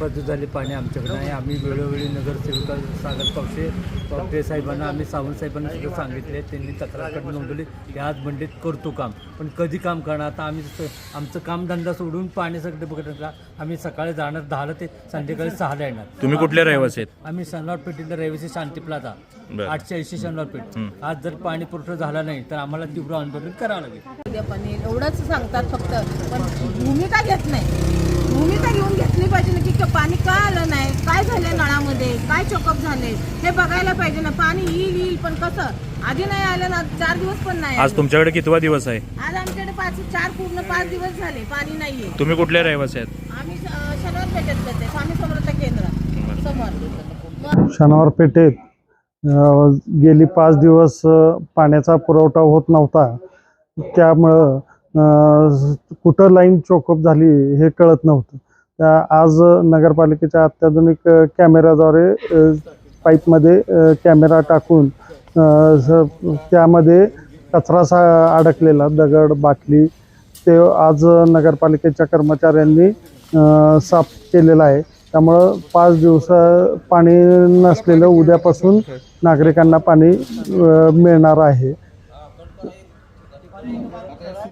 पद्धत झाली पाणी आमच्याकडे आणि आम्ही वेळोवेळी नगरसेविका सागर पावशे पावटे साहेबांना आम्ही सावंत साहेबांना सुद्धा सांगितले. त्यांनी तक्रारकडे नोंदवली. की आज बंडीत करतो काम. पण कधी काम करणार? आता आम्ही जसं आमचं कामधंदा सोडून पाण्यासाठी बघत का आम्ही सकाळी जाणार दहाला ते संध्याकाळी सहाला येणार. तुम्ही कुठले रहिवासी आहेत? आम्ही शनिवार पेठीतला रहिवासी शांती प्लाझा. आठशे ऐंशी शनिवार पेठ. आज जर पाणी पुरवठा झाला नाही तर आम्हाला तीव्र आंदोलन करावं लागेल. पण एवढंच सांगतात फक्त पण भूमिका घेत नाही. भूमिका घेऊन घेतली पाहिजे ना की क- पाणी का आलं नाही काय झालंय नळामध्ये काय चोकअप झाले? हे बघायला पाहिजे ना. पाणी येईल येईल पण कसं? आधी नाही आलं ना चार दिवस पण नाही आज आलं. तुमच्याकडे कितवा दिवस आहे? आज आमच्याकडे पाच चार पूर्ण पाच दिवस झाले पाणी नाहीये. तुम्ही कुठले रहिवासी आहेत? आम्ही अं, शनिवार पेठेतलं ते स्वामी समर्थ केंद्र. समोर. मग शनिवार पेठेत अ, गेली पाच दिवस अ, पाण्याचा पुरवठा होत नव्हता. त्यामुळं अ, कुठं लाईन चोकअप झाली हे कळत नव्हतं. आज नगरपालिकेच्या अत्याधुनिक कॅमेराद्वारे कॅमेऱ्याद्वारे पाईपमध्ये कॅमेरा टाकून त्यामध्ये कचरा सा अडकलेला दगड बाटली ते आज नगरपालिकेच्या कर्मचाऱ्यांनी साफ केलेला आहे. त्यामुळं पाच दिवस पाणी नसलेलं उद्यापासून नागरिकांना पाणी मिळणार आहे.